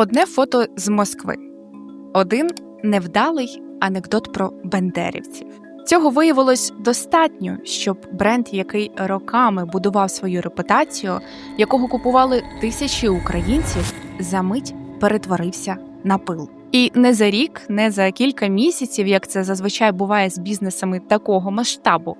Одне фото з Москви, один невдалий анекдот про бендерівців. Цього виявилось достатньо, щоб бренд, який роками будував свою репутацію, якого купували тисячі українців, за мить перетворився на пил. І не за рік, не за кілька місяців, як це зазвичай буває з бізнесами такого масштабу,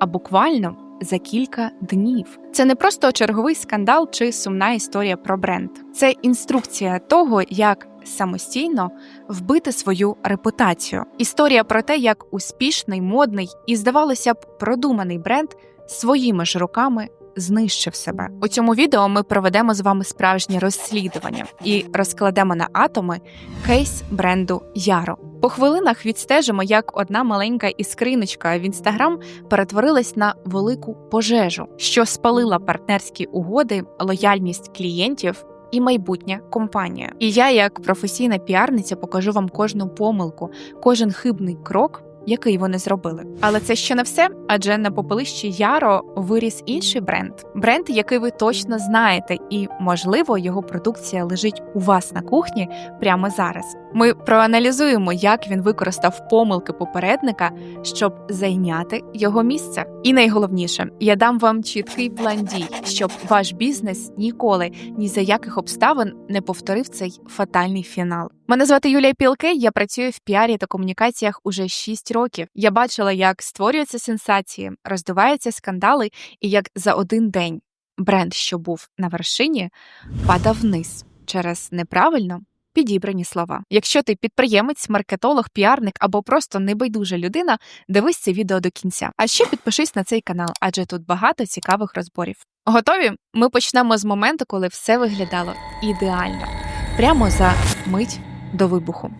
а буквально за кілька днів. Це не просто черговий скандал чи сумна історія про бренд. Це інструкція того, як самостійно вбити свою репутацію. Історія про те, як успішний, модний і, здавалося б, продуманий бренд своїми ж руками. Знищив себе у цьому відео. Ми проведемо з вами справжнє розслідування і розкладемо на атоми кейс бренду Яро. По хвилинах відстежимо, як одна маленька іскриночка в інстаграм перетворилась на велику пожежу, що спалила партнерські угоди, лояльність клієнтів. І майбутня компанія. І я, як професійна піарниця, покажу вам кожну помилку, кожен хибний крок, який вони зробили. Але це ще не все, адже на попелищі Яро виріс інший бренд, бренд, який ви точно знаєте, і можливо його продукція лежить у вас на кухні прямо зараз. Ми проаналізуємо, як він використав помилки попередника, щоб зайняти його місце. І найголовніше, я дам вам чіткий план дій, щоб ваш бізнес ніколи ні за яких обставин не повторив цей фатальний фінал. Мене звати Юлія Пілкей, я працюю в піарі та комунікаціях уже 6 років. Я бачила, як створюються сенсації, роздуваються скандали, і як за один день бренд, що був на вершині, падав вниз через неправильно підібрані слова. Якщо ти підприємець, маркетолог, піарник або просто небайдужа людина, дивись це відео до кінця. А ще підпишись на цей канал, адже тут багато цікавих розборів. Готові? Ми почнемо з моменту, коли все виглядало ідеально, прямо за мить до вибуху.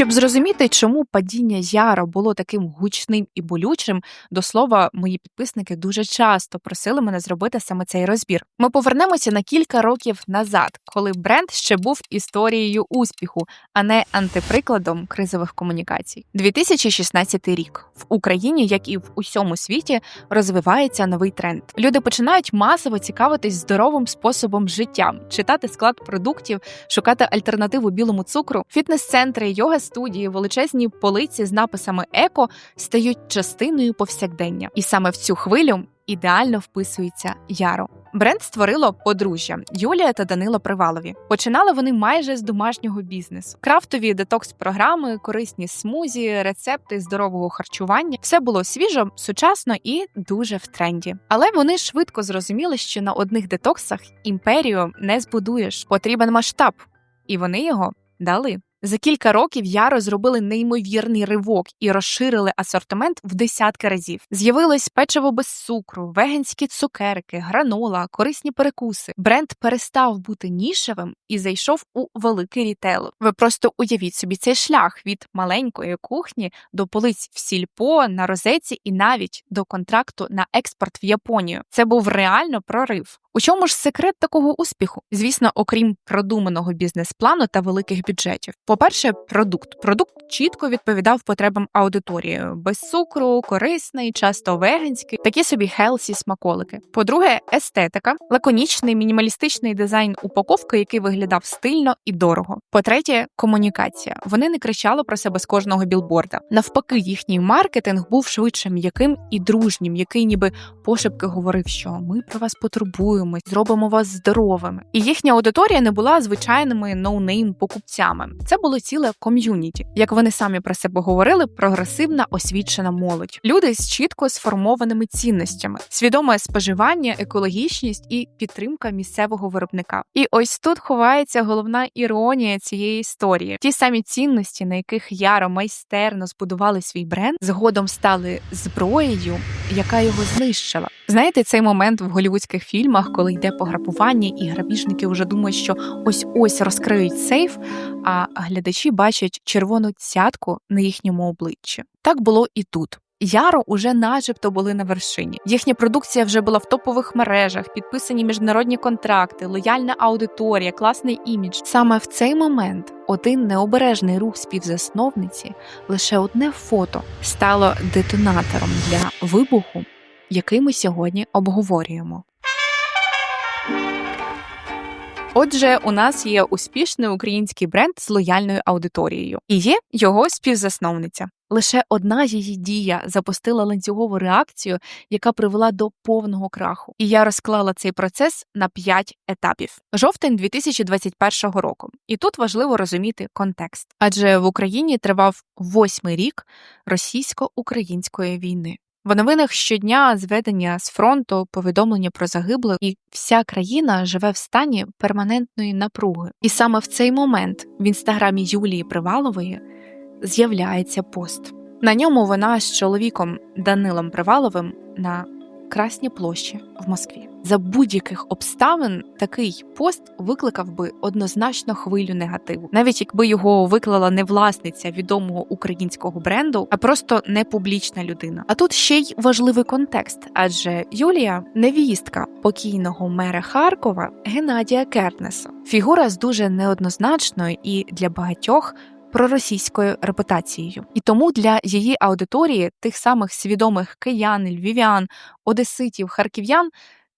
Щоб зрозуміти, чому падіння Яро було таким гучним і болючим, до слова, мої підписники дуже часто просили мене зробити саме цей розбір. Ми повернемося на кілька років назад, коли бренд ще був історією успіху, а не антиприкладом кризових комунікацій. 2016 рік в Україні, як і в усьому світі, розвивається новий тренд. Люди починають масово цікавитись здоровим способом життя, читати склад продуктів, шукати альтернативу білому цукру, фітнес-центри, йога студії, величезні полиці з написами еко стають частиною повсякдення, і саме в цю хвилю ідеально вписується Яро. Бренд створило подружжя Юлія та Данило Привалові. Починали вони майже з домашнього бізнесу. Крафтові детокс-програми, корисні смузі, рецепти здорового харчування все було свіжо, сучасно і дуже в тренді. Але вони швидко зрозуміли, що на одних детоксах імперію не збудуєш. Потрібен масштаб, і вони його дали. За кілька років Яро зробили неймовірний ривок і розширили асортимент в десятки разів. З'явилось печиво без цукру, веганські цукерки, гранола, корисні перекуси. Бренд перестав бути нішевим і зайшов у великий рітейл. Ви просто уявіть собі цей шлях від маленької кухні до полиць в сільпо, на розеці і навіть до контракту на експорт в Японію. Це був реально прорив. У чому ж секрет такого успіху? Звісно, окрім продуманого бізнес-плану та великих бюджетів. По-перше, продукт. Продукт чітко відповідав потребам аудиторії, без цукру, корисний, часто веганський, такі собі хелсі смаколики. По-друге, естетика, лаконічний мінімалістичний дизайн упаковки, який виглядав стильно і дорого. По-третє, комунікація. Вони не кричали про себе з кожного білборда. Навпаки, їхній маркетинг був швидше м'яким і дружнім, який ніби пошепки говорив, що ми про вас потурбуємось, зробимо вас здоровими. І їхня аудиторія не була звичайними ноунейм покупцями. Це було ціле ком'юніті, як вони самі про себе говорили, прогресивна освічена молодь, люди з чітко сформованими цінностями, свідоме споживання, екологічність і підтримка місцевого виробника. І ось тут ховається головна іронія цієї історії. Ті самі цінності, на яких яро майстерно збудували свій бренд, згодом стали зброєю, яка його знищила. Знаєте, цей момент в голівудських фільмах, коли йде пограбування, і грабіжники вже думають, що ось ось розкриють сейф, а глядачі бачать червону цятку на їхньому обличчі. Так було і тут. Яро уже начебто були на вершині. Їхня продукція вже була в топових мережах, підписані міжнародні контракти, лояльна аудиторія, класний імідж. Саме в цей момент один необережний рух співзасновниці, лише одне фото стало детонатором для вибуху, який ми сьогодні обговорюємо. Отже, у нас є успішний український бренд з лояльною аудиторією, і є його співзасновниця. Лише одна її дія запустила ланцюгову реакцію, яка привела до повного краху. І я розклала цей процес на п'ять етапів. Жовтень 2021 року. І тут важливо розуміти контекст, адже в Україні тривав восьмий рік російсько-української війни. В новинах щодня зведення з фронту, повідомлення про загиблих, і вся країна живе в стані перманентної напруги. І саме в цей момент в інстаграмі Юлії Привалової з'являється пост. На ньому вона з чоловіком Данилом Приваловим на Красній площі в Москві. За будь-яких обставин такий пост викликав би однозначно хвилю негативу, навіть якби його виклала не власниця відомого українського бренду, а просто не публічна людина. А тут ще й важливий контекст, адже Юлія невістка покійного мера Харкова Геннадія Кернеса, фігура з дуже неоднозначною і для багатьох проросійською репутацією. І тому для її аудиторії, тих самих свідомих киян, львів'ян, одеситів, харків'ян.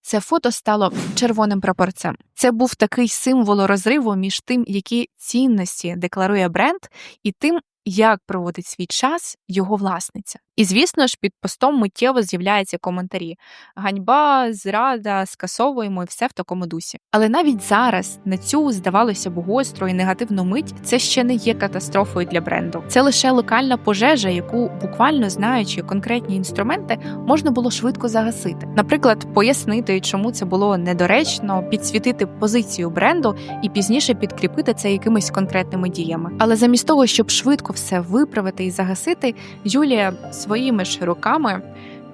Це фото стало червоним прапорцем. Це був такий символ розриву між тим, які цінності декларує бренд, і тим, як проводить свій час його власниця. І звісно ж, під постом миттєво з'являються коментарі: ганьба, зрада, скасовуємо і все в такому дусі. Але навіть зараз на цю здавалося б гостру і негативну мить це ще не є катастрофою для бренду. Це лише локальна пожежа, яку буквально знаючи конкретні інструменти, можна було швидко загасити. Наприклад, пояснити, чому це було недоречно, підсвітити позицію бренду і пізніше підкріпити це якимись конкретними діями. Але замість того, щоб швидко все виправити і загасити, Юлія своїми ж руками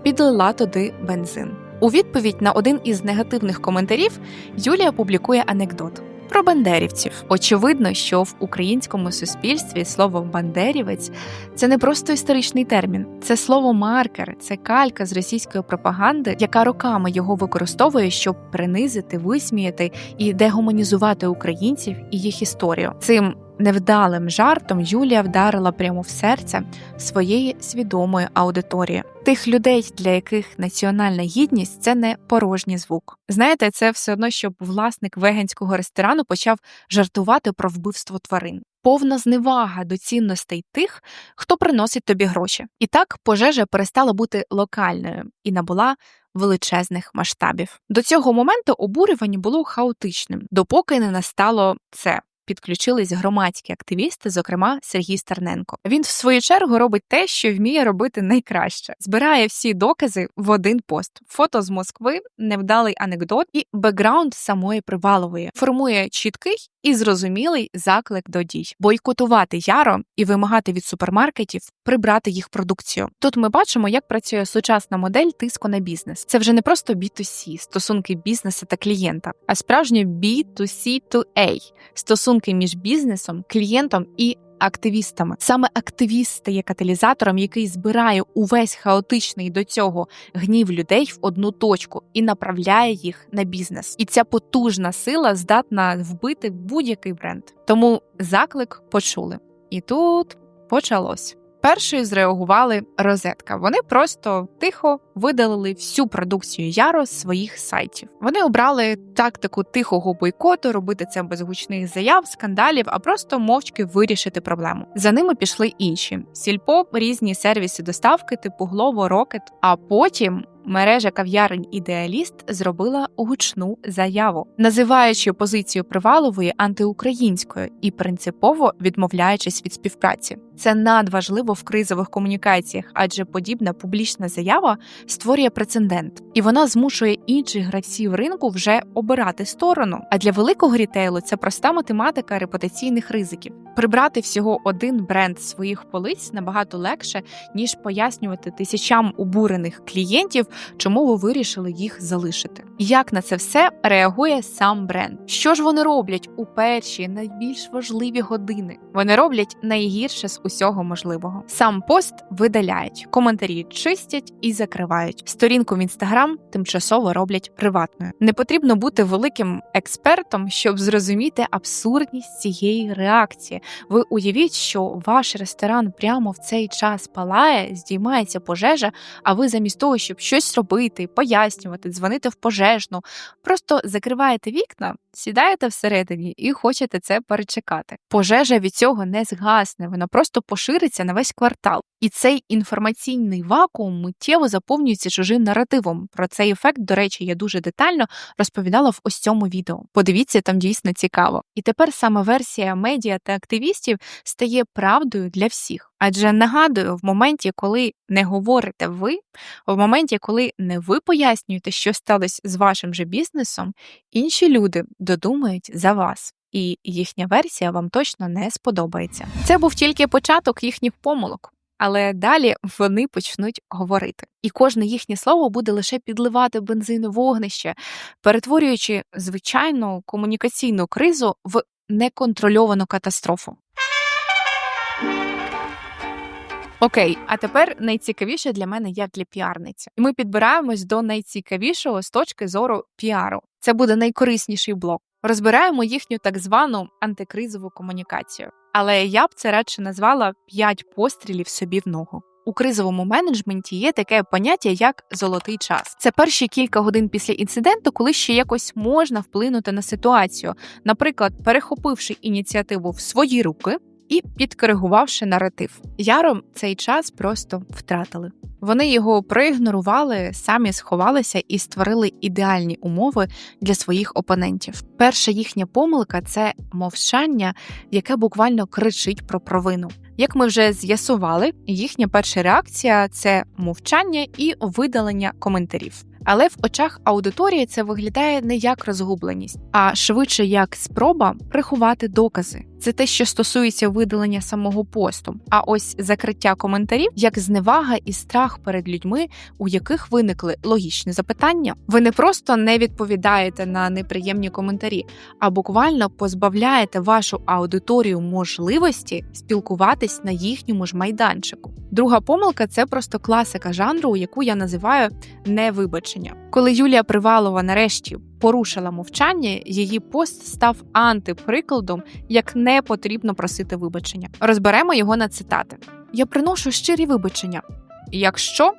підлила туди бензин. У відповідь на один із негативних коментарів Юлія публікує анекдот. Про бандерівців очевидно, що в українському суспільстві слово бандерівець це не просто історичний термін, це слово маркер, це калька з російської пропаганди, яка роками його використовує, щоб принизити, висміяти і дегуманізувати українців і їх історію. Цим невдалим жартом Юлія вдарила прямо в серце своєї свідомої аудиторії. Тих людей, для яких національна гідність це не порожній звук. Знаєте, це все одно, щоб власник веганського ресторану почав жартувати про вбивство тварин. Повна зневага до цінностей тих, хто приносить тобі гроші. І так пожежа перестала бути локальною і набула величезних масштабів. До цього моменту обурювання було хаотичним, допоки не настало це підключились громадські активісти, зокрема Сергій Стерненко. Він в свою чергу робить те, що вміє робити найкраще: збирає всі докази в один пост: фото з Москви, невдалий анекдот і бекграунд самої Привалової, формує чіткий і зрозумілий заклик до дій, бойкотувати яро і вимагати від супермаркетів прибрати їх продукцію. Тут ми бачимо, як працює сучасна модель тиску на бізнес. Це вже не просто B2C, стосунки бізнесу та клієнта, а справжнє B2C2A – стосунки між бізнесом, клієнтом і активістами. Саме активіст є каталізатором, який збирає увесь хаотичний до цього гнів людей в одну точку і направляє їх на бізнес. І ця потужна сила здатна вбити будь-який бренд. Тому заклик почули. І тут почалось. Першою зреагували розетка. Вони просто тихо видалили всю продукцію Яро з своїх сайтів. Вони обрали тактику тихого бойкоту, робити це без гучних заяв, скандалів, а просто мовчки вирішити проблему. За ними пішли інші: сільпо, різні сервіси доставки, типу Глово, Рокет. А потім мережа кав'ярень ідеаліст зробила гучну заяву, називаючи позицію Привалової антиукраїнською і принципово відмовляючись від співпраці. Це надважливо в кризових комунікаціях, адже подібна публічна заява створює прецедент, і вона змушує інших гравців ринку вже обирати сторону. А для великого рітейлу це проста математика репутаційних ризиків. Прибрати всього один бренд своїх полиць набагато легше ніж пояснювати тисячам обурених клієнтів, чому ви вирішили їх залишити. Як на це все реагує сам бренд? Що ж вони роблять у перші найбільш важливі години? Вони роблять найгірше з усього можливого. Сам пост видаляють, коментарі чистять і закривають. Сторінку в інстаграм тимчасово роблять приватною. Не потрібно бути великим експертом, щоб зрозуміти абсурдність цієї реакції, Ви уявіть, що ваш ресторан прямо в цей час палає, здіймається пожежа, а ви замість того, щоб щось робити, пояснювати, дзвонити в пожежну, просто закриваєте вікна, сідаєте всередині і хочете це перечекати. Пожежа від цього не згасне, вона просто пошириться на весь квартал. І цей інформаційний вакуум миттєво заповнюється чужим наративом. Про цей ефект, до речі, я дуже детально розповідала в ось цьому відео. Подивіться, там дійсно цікаво. І тепер саме версія медіа та активістів стає правдою для всіх. Адже нагадую, в моменті, коли не говорите ви, в моменті, коли не ви пояснюєте, що сталося з вашим же бізнесом, інші люди додумають за вас. І їхня версія вам точно не сподобається. Це був тільки початок їхніх помилок але далі вони почнуть говорити. І кожне їхнє слово буде лише підливати бензин вогнище, перетворюючи звичайну комунікаційну кризу в неконтрольовану катастрофу. Окей, а тепер найцікавіше для мене як для піарниці. І ми підбираємось до найцікавішого з точки зору піару. Це буде найкорисніший блок. Розбираємо їхню так звану антикризову комунікацію. Але я б це радше назвала п'ять пострілів собі в ногу. У кризовому менеджменті є таке поняття як золотий час. Це перші кілька годин після інциденту, коли ще якось можна вплинути на ситуацію, наприклад, перехопивши ініціативу в свої руки і підкоригувавши наратив. Яром цей час просто втратили. Вони його проігнорували, самі сховалися і створили ідеальні умови для своїх опонентів. Перша їхня помилка це мовчання, яке буквально кричить про провину. Як ми вже з'ясували, їхня перша реакція це мовчання і видалення коментарів. Але в очах аудиторії це виглядає не як розгубленість, а швидше як спроба приховати докази. Це те, що стосується видалення самого посту. А ось закриття коментарів як зневага і страх перед людьми, у яких виникли логічні запитання. Ви не просто не відповідаєте на неприємні коментарі, а буквально позбавляєте вашу аудиторію можливості спілкуватись на їхньому ж майданчику. Друга помилка це просто класика жанру, яку я називаю невибачення. Коли Юлія Привалова нарешті порушила мовчання, її пост став антиприкладом, як не потрібно просити вибачення. Розберемо його на цитати. Я приношу щирі вибачення, якщо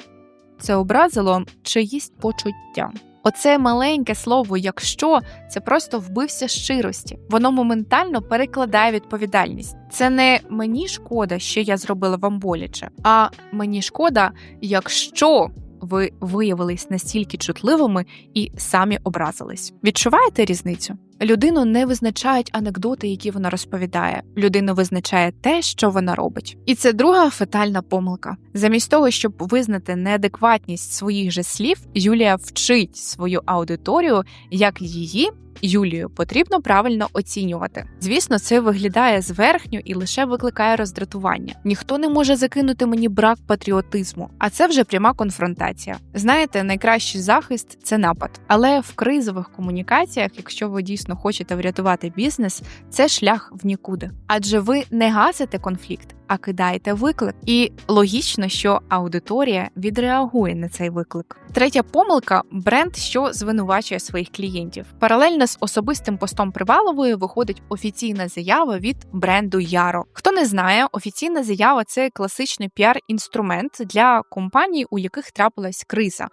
це образило чиїсь почуття. Оце маленьке слово, якщо це просто вбився щирості, воно моментально перекладає відповідальність. Це не мені шкода, що я зробила вам боляче, а мені шкода, якщо ви виявились настільки чутливими і самі образились. Відчуваєте різницю? Людину не визначають анекдоти, які вона розповідає. Людину визначає те, що вона робить. І це друга фетальна помилка. Замість того, щоб визнати неадекватність своїх же слів, Юлія вчить свою аудиторію, як її Юлію потрібно правильно оцінювати. Звісно, це виглядає зверхньо і лише викликає роздратування. Ніхто не може закинути мені брак патріотизму, а це вже пряма конфронтація. Знаєте, найкращий захист це напад. Але в кризових комунікаціях, якщо ви дійсно хочете врятувати бізнес, це шлях в нікуди, адже ви не гасите конфлікт а кидаєте виклик. І логічно, що аудиторія відреагує на цей виклик. Третя помилка бренд, що звинувачує своїх клієнтів. Паралельно з особистим постом Привалової виходить офіційна заява від бренду Яро. Хто не знає, офіційна заява це класичний піар-інструмент для компаній, у яких трапилась криза.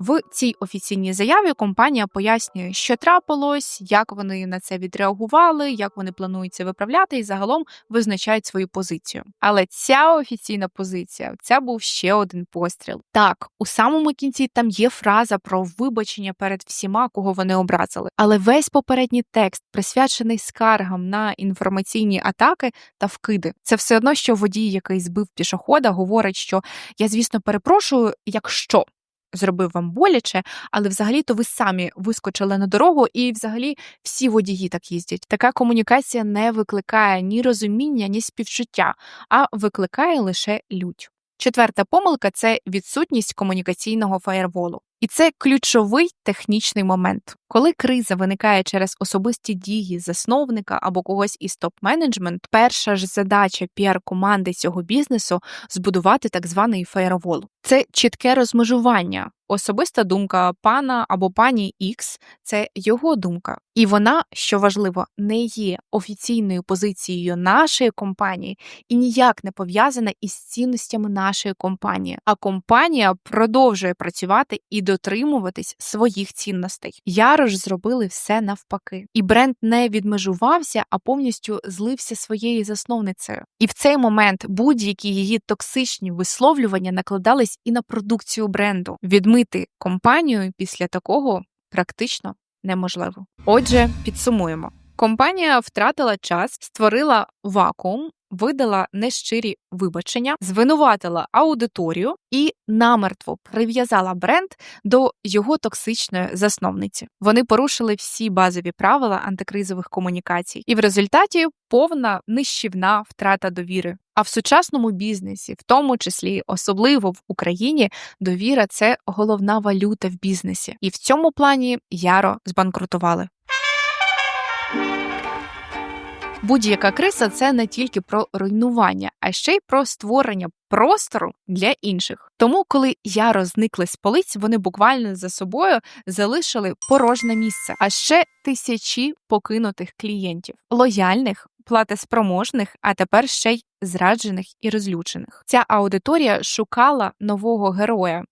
В цій офіційній заяві компанія пояснює, що трапилось, як вони на це відреагували, як вони планують це виправляти, і загалом визначають свою позицію. Але ця офіційна позиція це був ще один постріл. Так, у самому кінці там є фраза про вибачення перед всіма, кого вони образили. Але весь попередній текст присвячений скаргам на інформаційні атаки та вкиди. Це все одно, що водій, який збив пішохода, говорить, що я, звісно, перепрошую, якщо зробив вам боляче, але взагалі-то ви самі вискочили на дорогу, і взагалі всі водії так їздять. Така комунікація не викликає ні розуміння, ні співчуття, а викликає лише лють. Четверта помилка це відсутність комунікаційного фаєрволу. І це ключовий технічний момент. Коли криза виникає через особисті дії засновника або когось із топ-менеджмент, перша ж задача піар-команди цього бізнесу збудувати так званий фаєрвол. Це чітке розмежування. Особиста думка пана або пані X – це його думка. І вона, що важливо, не є офіційною позицією нашої компанії і ніяк не пов'язана із цінностями нашої компанії. А компанія продовжує працювати і дотримуватись своїх цінностей. Яро ж зробили все навпаки, і бренд не відмежувався, а повністю злився своєю засновницею. І в цей момент будь-які її токсичні висловлювання накладались і на продукцію бренду. Відмити компанію після такого практично неможливо. Отже, підсумуємо. Компанія втратила час, створила вакуум, видала нещирі вибачення, звинуватила аудиторію і намертво прив'язала бренд до його токсичної засновниці. Вони порушили всі базові правила антикризових комунікацій, і в результаті повна нищівна втрата довіри. А в сучасному бізнесі, в тому числі особливо в Україні, довіра це головна валюта в бізнесі, і в цьому плані яро збанкрутували. Будь-яка криса це не тільки про руйнування, а ще й про створення простору для інших. Тому, коли яро зникли з полиць, вони буквально за собою залишили порожне місце, а ще тисячі покинутих клієнтів, лояльних, платеспроможних, а тепер ще й зраджених і розлючених. Ця аудиторія шукала нового героя,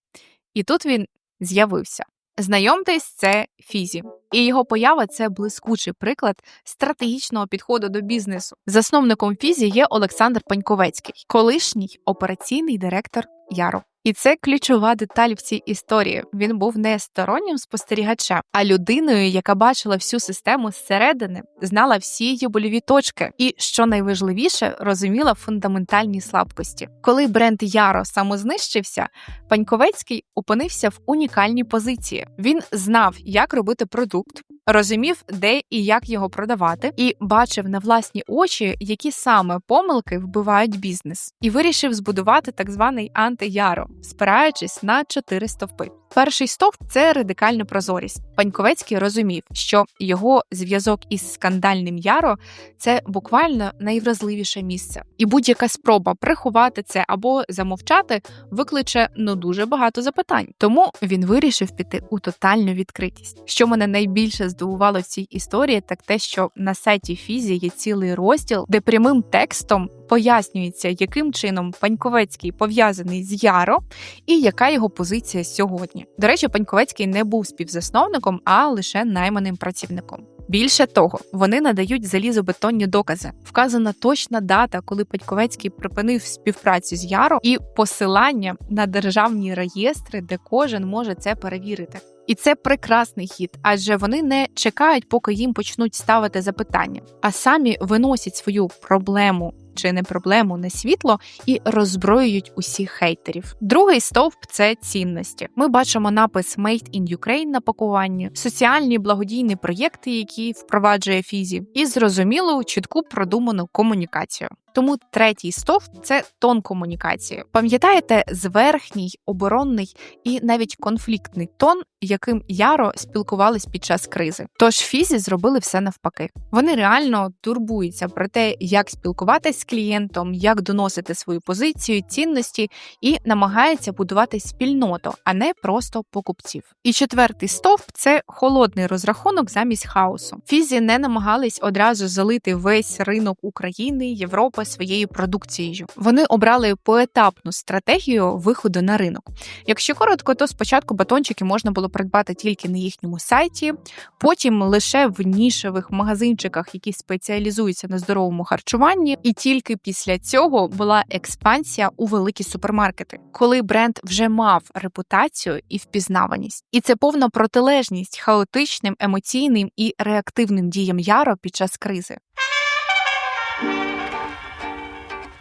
і тут він з'явився. Знайомтесь, це Фізі, і його поява це блискучий приклад стратегічного підходу до бізнесу. Засновником Фізі є Олександр Паньковецький, колишній операційний директор Яру. І це ключова деталь в цій історії. Він був не стороннім спостерігачем, а людиною, яка бачила всю систему зсередини, знала всі її больові точки, і що найважливіше, розуміла фундаментальні слабкості. Коли бренд Яро самознищився, Паньковецький опинився в унікальній позиції. Він знав, як робити продукт, розумів, де і як його продавати, і бачив на власні очі, які саме помилки вбивають бізнес, і вирішив збудувати так званий анти-яро, спираючись на чотири стовпи. Перший стовп це радикальна прозорість. Паньковецький розумів, що його зв'язок із скандальним яро це буквально найвразливіше місце, і будь-яка спроба приховати це або замовчати викличе ну дуже багато запитань. Тому він вирішив піти у тотальну відкритість. Що мене найбільше здивувало в цій історії, так те, що на сайті Фізі є цілий розділ, де прямим текстом пояснюється, яким чином Паньковецький пов'язаний з Яро і яка його позиція сьогодні. До речі, Паньковецький не був співзасновником, а лише найманим працівником. Більше того, вони надають залізобетонні докази. Вказана точна дата, коли Паньковецький припинив співпрацю з Яро, і посилання на державні реєстри, де кожен може це перевірити. І це прекрасний хід, адже вони не чекають, поки їм почнуть ставити запитання, а самі виносять свою проблему чи не проблему на світло і роззброюють усіх хейтерів. Другий стовп це цінності. Ми бачимо напис «Made in Ukraine» на пакуванні, соціальні благодійні проєкти, які впроваджує Фізі, і зрозумілу чітку продуману комунікацію. Тому третій стовп це тон комунікації. Пам'ятаєте, зверхній, оборонний і навіть конфліктний тон, яким яро спілкувались під час кризи. Тож фізі зробили все навпаки. Вони реально турбуються про те, як спілкуватись з клієнтом, як доносити свою позицію, цінності і намагаються будувати спільноту, а не просто покупців. І четвертий стовп це холодний розрахунок замість хаосу. Фізі не намагались одразу залити весь ринок України, Європи. Європи своєю продукцією. Вони обрали поетапну стратегію виходу на ринок. Якщо коротко, то спочатку батончики можна було придбати тільки на їхньому сайті, потім лише в нішевих магазинчиках, які спеціалізуються на здоровому харчуванні, і тільки після цього була експансія у великі супермаркети, коли бренд вже мав репутацію і впізнаваність. І це повна протилежність хаотичним, емоційним і реактивним діям яро під час кризи.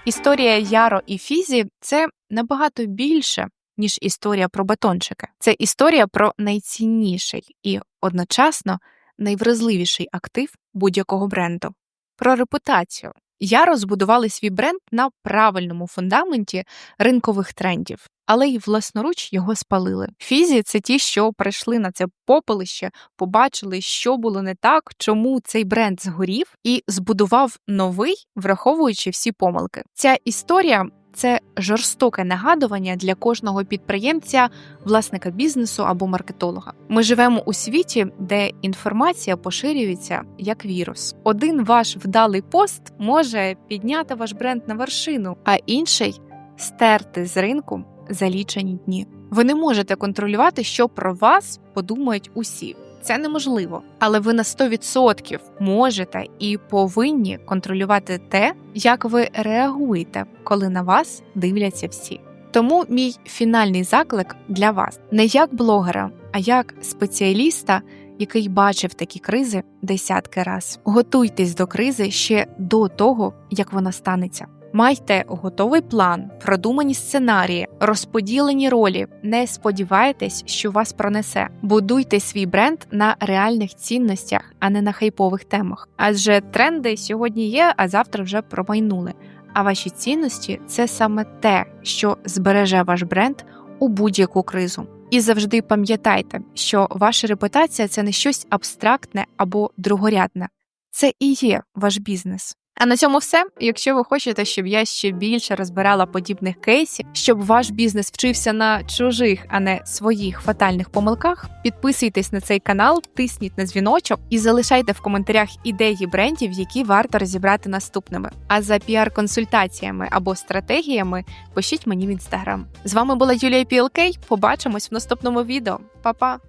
Історія Яро і Фізі це набагато більше, ніж історія про батончики. Це історія про найцінніший і одночасно найвразливіший актив будь-якого бренду, про репутацію. Яро збудували свій бренд на правильному фундаменті ринкових трендів але й власноруч його спалили. Фізі це ті, що прийшли на це попелище, побачили, що було не так, чому цей бренд згорів, і збудував новий, враховуючи всі помилки. Ця історія це жорстоке нагадування для кожного підприємця, власника бізнесу або маркетолога. Ми живемо у світі, де інформація поширюється як вірус. Один ваш вдалий пост може підняти ваш бренд на вершину, а інший стерти з ринку за лічені дні. Ви не можете контролювати, що про вас подумають усі. Це неможливо, але ви на 100% можете і повинні контролювати те, як ви реагуєте, коли на вас дивляться всі. Тому мій фінальний заклик для вас не як блогера, а як спеціаліста, який бачив такі кризи десятки раз. Готуйтесь до кризи ще до того, як вона станеться. Майте готовий план, продумані сценарії, розподілені ролі. Не сподівайтесь, що вас пронесе. Будуйте свій бренд на реальних цінностях, а не на хайпових темах. Адже тренди сьогодні є, а завтра вже промайнули. А ваші цінності це саме те, що збереже ваш бренд у будь-яку кризу. І завжди пам'ятайте, що ваша репутація це не щось абстрактне або другорядне. Це і є ваш бізнес. А на цьому все. Якщо ви хочете, щоб я ще більше розбирала подібних кейсів, щоб ваш бізнес вчився на чужих, а не своїх фатальних помилках, підписуйтесь на цей канал, тисніть на дзвіночок і залишайте в коментарях ідеї брендів, які варто розібрати наступними. А за піар-консультаціями або стратегіями пишіть мені в інстаграм. З вами була Юлія Пілкей. Побачимось в наступному відео. Па-па!